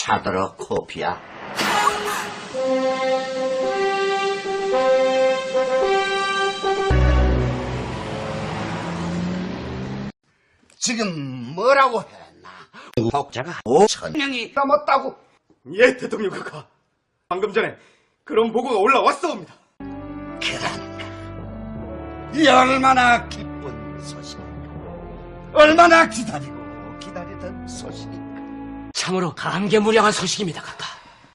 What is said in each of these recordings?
차들어 코피야. 지금 뭐라고 했나? 복자가 5천 명이 넘었다고. 예, 대통령 그가 방금 전에 그런 보고가 올라왔사옵니다. 그러니까 이 얼마나 기쁜 소식인가 얼마나 기다리고 기다리던 소식인가 참으로 감개무량한 소식입니다, 카카.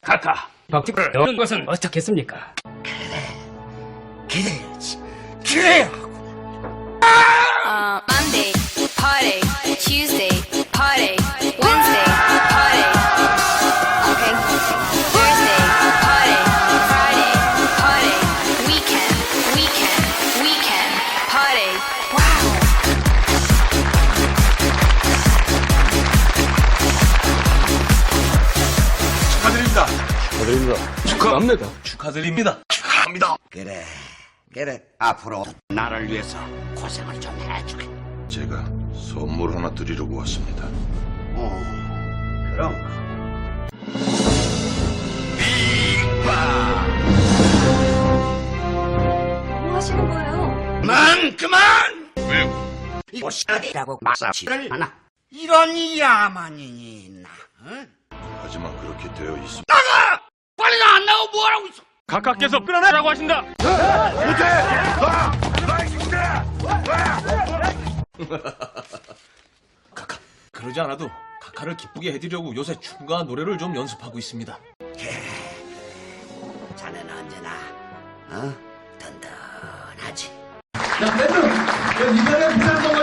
카카, 덕집을 넣은 것은 어떻겠습니까? 기대해야지 기대야 Uh, Monday, party. Tuesday, 축하합니다. 축하드립니다. 축하합니다. 그래 그래 앞으로 나를 위해서 고생을 좀 해주게 제가 선물 하나 드리려고 왔습니다. 어 그럼 뭐 하시는 거예요? 그만 그만 왜요? 이것이라고 마사지를 하나 이런 야만인이 있나 응? 하지만 그렇게 되어 있습니다. 빨리 나 안 나오고 뭐하라고 있어 카카께서 끊어내라고 하신다. 카카, 그러지 않아도 카카를 기쁘게 해드리려고 요새 춤과 노래를 좀 연습하고 있습니다. 자네는 언제나 어? 든든하지 이보쇼,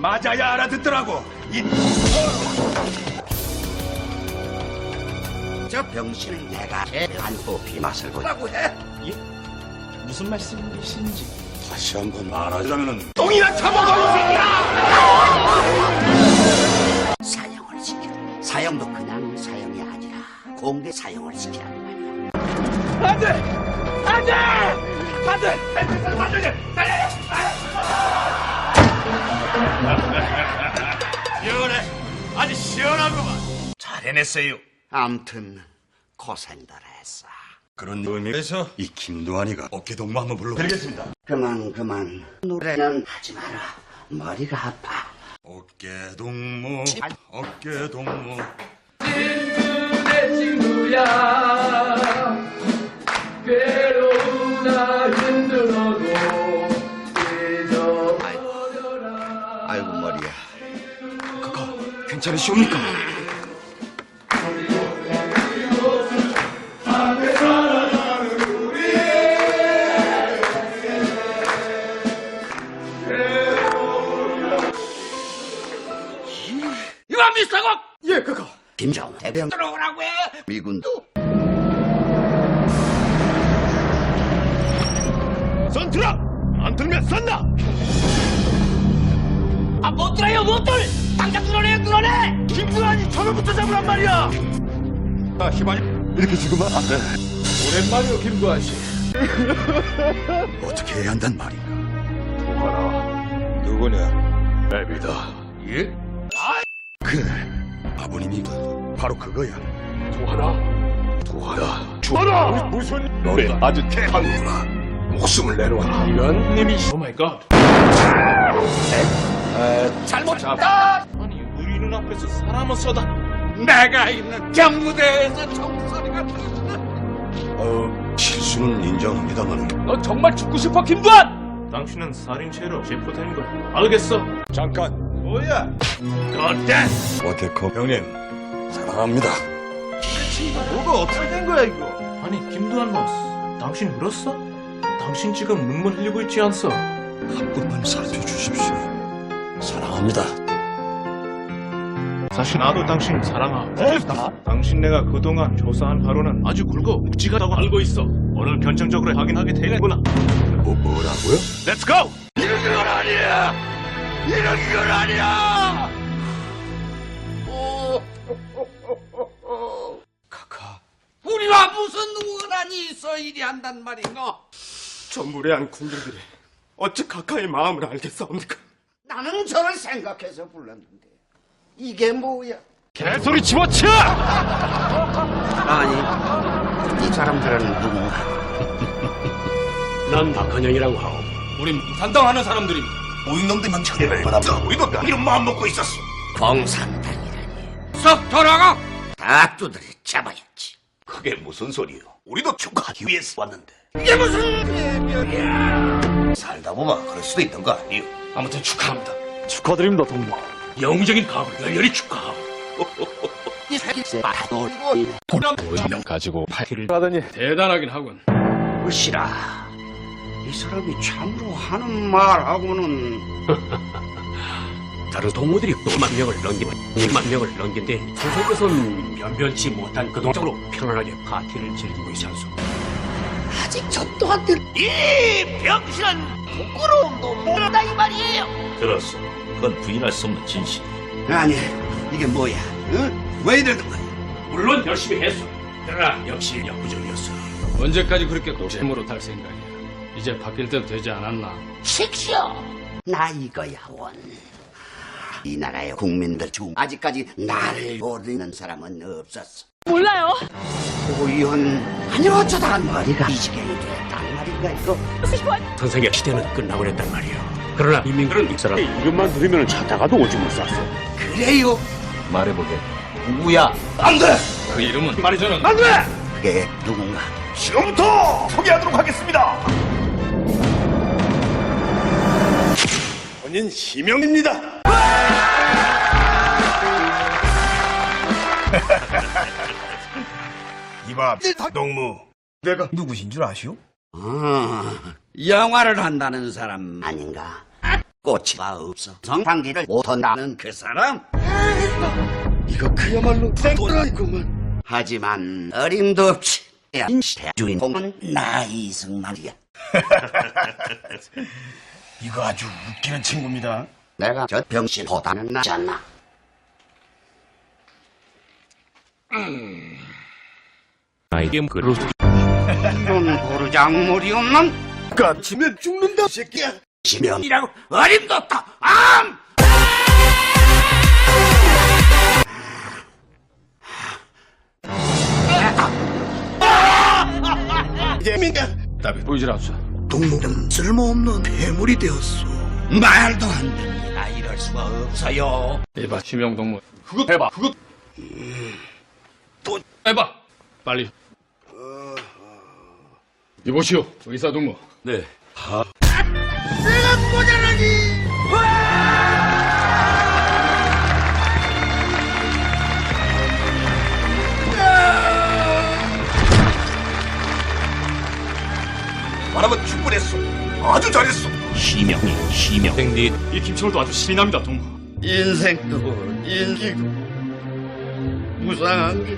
맞아야 알아듣더라고. 이 저 병신을 내가 개한 호피 맛을 보라고 해? 무슨 말씀이신지. 다시 한 번 말하자면은 똥이나 처먹어 이 새끼야! 사형을 시켜. 사형도 그냥 사형이 아니라 공개 사형을 시키라는 말이야 안돼, 안돼, 안돼, 안돼, 시원해, 시원하구만. 잘 해냈어요. 암튼 고생들 했어 그런 의미에서 이 김도환이가 어깨 동무 한번 불러. 드리겠습니다. 그만 그만 노래는 하지 마라 머리가 아파 어깨 동무, 어깨 동무. 아이고 괜찮으시옵니까? 이만 미스터고 예, 카카. 김정 대병 들어오라고 해 미군도 손 들어! 안 들면 쏜다! 아, 못 들어요, 못 들! 들어내! 김두한이 처음부터 잡으란 말이야! 아, 희망이 이렇게 죽으면 안 돼. 오랜만이요, 김두한 씨. 어떻게 해야 한단 말인가? 누구냐? 애비다. 예? 그래, 아버님이 바로 그거야. 도하나? 도하나! 무슨 너는 아주 대한구나. 목숨을 내놓았다. 이런 님이 오 마이 갓. 잘못했다 아니, 우리 눈앞에서 사람을 쏟아. 내가 있는 경무대에서 총소리가 어, 실수는 인정합니다만 너 정말 죽고 싶어, 김두한! 당신은 살인죄로 체포된 걸 알겠어? 잠깐. 뭐야? 어때? 워테커 형님 사랑합니다. 뭐가 어떻게 된 거야, 이거? 아니, 김두한 보스. 당신 울었어? 당신 지금 눈물 흘리고 있지 않소? 한 번만 살펴주십시오. 사랑합니다. 사실 나도 당신 사랑하. 당신 내가 그동안 조사한 바로는 아주 굵고 묵직하다고 알고 있어. 오늘 결정적으로 확인하게 되겠구나. 뭐 뭐라고요? Let's go. 이런 건 아니야! 이런 건 아니야! 카카. 우리와 무슨 우연이 있어 이리 한단 말인가? 저 무례한 군들들이 어찌 카카의 마음을 알겠사옵니까? 나는 저를 생각해서 불렀는데 이게 뭐야? 개소리 집어쳐! 아니 이 사람들은 누군가? 난 박한영이라고 하오. 우린 산당하는 사람들입니다. 우익놈들만 처리를 받아. 우리도 이런 마음 먹고 있었어. 공산당이라니 썩 돌아가! 다 두드려 잡아야지 그게 무슨 소리요? 우리도 축하하기 위해서 왔는데. 이게 무슨 개별이야 살다 보면 그럴 수도 있는 거 아니에요? 아무튼 축하합니다. 축하드립니다, 동무. 영웅적인 각오를 열렬히 축하하오. 이 새끼 다 놀고 가지고 파티를 하더니 대단하긴 하군. 으시라 이 사람이 참으로 하는 말하고는 다른 동무들이 5만 명을 넘기면 2만 명을 넘긴 뒤 조선에선 변변치 못한 그 동작으로 편안하게 파티를 즐기고 있지 않소. 아직 저 또한 이 병신은 부끄러움도 모르다 이 말이에요 들었어. 그건 부인할 수 없는 진실. 아니 이게 뭐야 응? 왜 이러는 거야 물론 열심히 했어. 그러나 역시 역부족이었어. 언제까지 그렇게 노잼으로 달 생각이야? 이제 바뀔 때도 되지 않았나? 식쇼 나 이거야 원 이 나라의 국민들 중 아직까지 나를 모르는 사람은 없었어 몰라요. 고이혼 아니 어쩌다가 머리가 이 지경이 됐단 말인가 이거 선생의 시대는 끝나고 그랬단 말이야. 그러나 인민들은 이 사람 이것만 들으면 자다가도 오줌을 쌌어. 그래요 말해보게. 누구야 안 돼 그 이름은 말이잖아. 그게 누군가 지금부터 소개하도록 하겠습니다. 본인 시명입니다. 이봐, 동무. 내가 누구신 줄 아시오? 아, 영화를 한다는 사람 아닌가? 꼬치가 없어 성판기를 못한다는 그 사람? 이거 그야말로 생도라이구만. 하지만 어림도 없지 인시대 주인공은 나 이승 말이야 이거 아주 웃기는 친구입니다. 내가 저 병신보다는 낫잖아 나에게 그로 이런 보르장물이 없는 까치면 죽는다, 새끼야. 지면이라고 어림도 없다 암! 예민가. 답이 보이질 않소. 동물은 쓸모없는 괴물이 되었소 말도 안 됩니다 이럴 수가 없어요 이봐, 시명 동무. 그거 해봐. 그거. 또 해봐. 빨리. 이보시오, 의사 동무. 네. 말하면 충분했어. 아주 잘했어. 시명이 시명. 땡디, 이 김철도 아주 신이 납니다, 동무. 인생도 인기고 무상한 게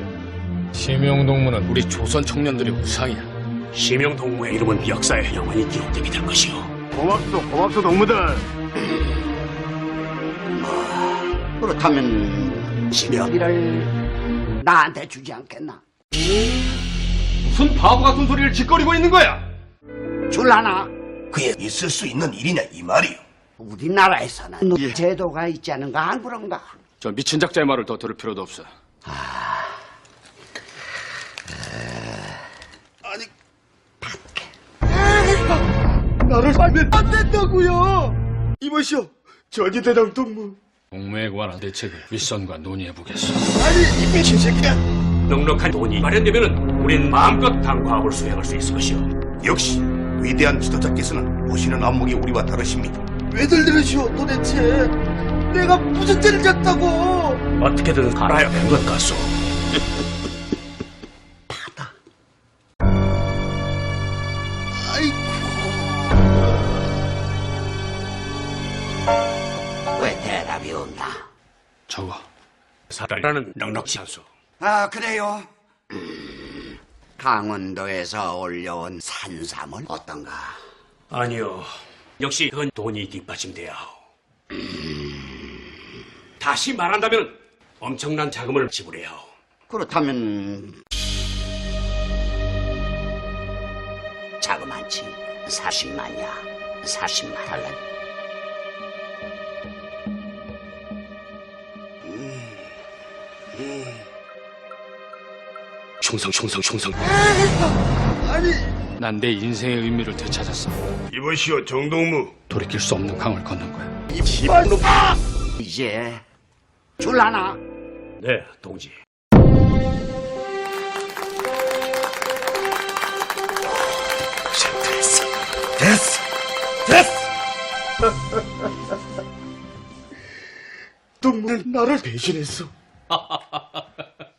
시명 동무는 우리 조선 청년들의 우상이야. 시명 동무의 이름은 역사에 영원히 기록되게 될 것이오. 고맙소, 고맙소 동무들. 그렇다면 지명이를 나한테 주지 않겠나? 무슨 바보 같은 소리를 짓거리고 있는 거야? 줄라나? 그에 있을 수 있는 일이냐 이 말이요. 우리나라에서는 일 제도가 있지 않은가 안 그런가? 저 미친 작자의 말을 더 들을 필요도 없어. 나를 살면 안 된다고요. 이보시오, 전지대장 동무. 공무에 관한 대책을 윗선과 논의해 보겠소. 아니, 이 미친 새끼야. 넉넉한 돈이 마련되면은 우린 마음껏 당과학을 수행할 수 있을 것이오. 역시 위대한 지도자께서는 보시는 안목이 우리와 다르십니다. 왜들 이러시오 도대체 내가 무슨 죄를 졌다고 어떻게든 알아야 하는 것 같소. 나? 저거 살아라는 넉넉지 않소. 아, 그래요? 음, 강원도에서 올려온 산삼은 어떤가? 아니요. 역시 그건 돈이 뒷받침돼야 하오. 음, 다시 말한다면 엄청난 자금을 지불해야 하오. 그렇다면 자금 많지 40만이야 40만 달러 충성, 충성, 충성. 난 내 인생의 의미를 되찾았어. 이보시오 정동무 돌이킬 수 없는 강을 걷는 거야. 이제 줄라나 네, 동지. 됐어 됐어 됐어 동무는 나를 배신했어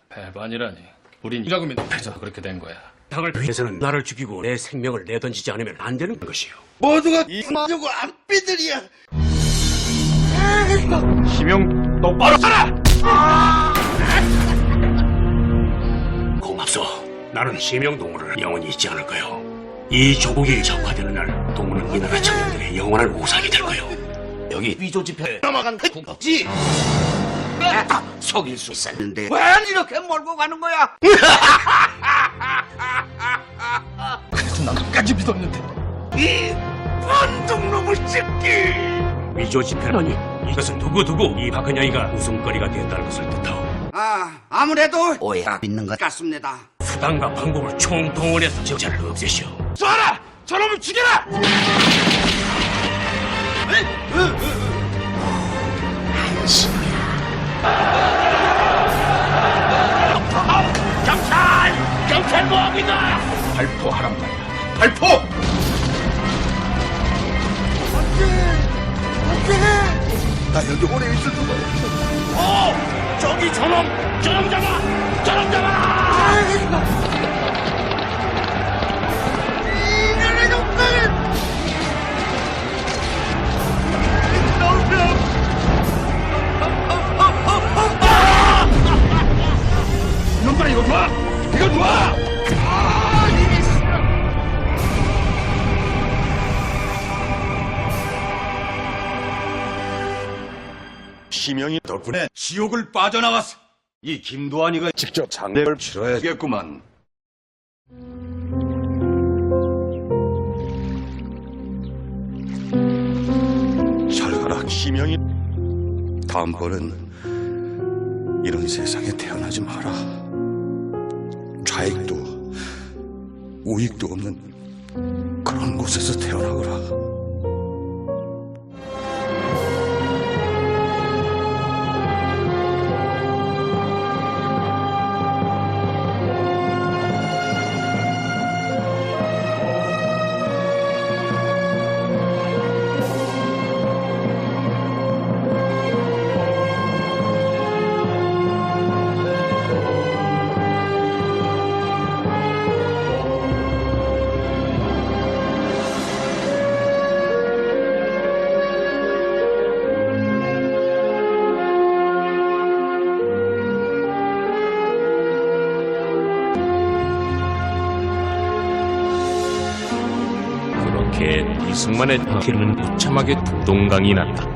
배반이라니. 우린 자금이 높아서 그렇게 된 거야. 당을 위해서는 나를 죽이고 내 생명을 내던지지 않으면 안 되는 것이요. 모두가 이마저고 악비들이야 심형 똑바로 살아! 고맙소. 나는 시명동무를 영원히 잊지 않을 거요. 이 조국이 적화되는 날, 동무는 이 나라 청년들의 영원한 우상이 될 거요. 여기 위조 지폐 넘어간 그 국지 속일 수 있었는데 왜 이렇게 몰고 가는 거야? 그래서 난 끝까지 믿었는데. 이 반동놈을 찍기 위조 지폐라니 이것은 두고두고 이 박은영이가 웃음거리가 되었다는 것을 뜻하오. 아 아무래도 오해가 있는 것 같습니다 수단과 방법을 총동원해서 적자를 없애시오. 쏴라! 저놈을 죽여라! 경찰! 경찰 모함이다! 발포하란 말이야. 발포! 나 여기 오래 있을 수가 없어 어! 저기 저놈! 저놈 잡아! 저놈 잡아! 이놈들아. 이거 놔! 이거 놔! 심형이 덕분에 지옥을 빠져나왔어. 이 김도환이가 직접 장례를 치러야겠구만. 잘 가라 심형이. 다음번은 이런 세상에 태어나지 마라 좌익도 우익도 없는 그런 곳에서 태어나거라 승만의 피는 무참하게 동강이 났다.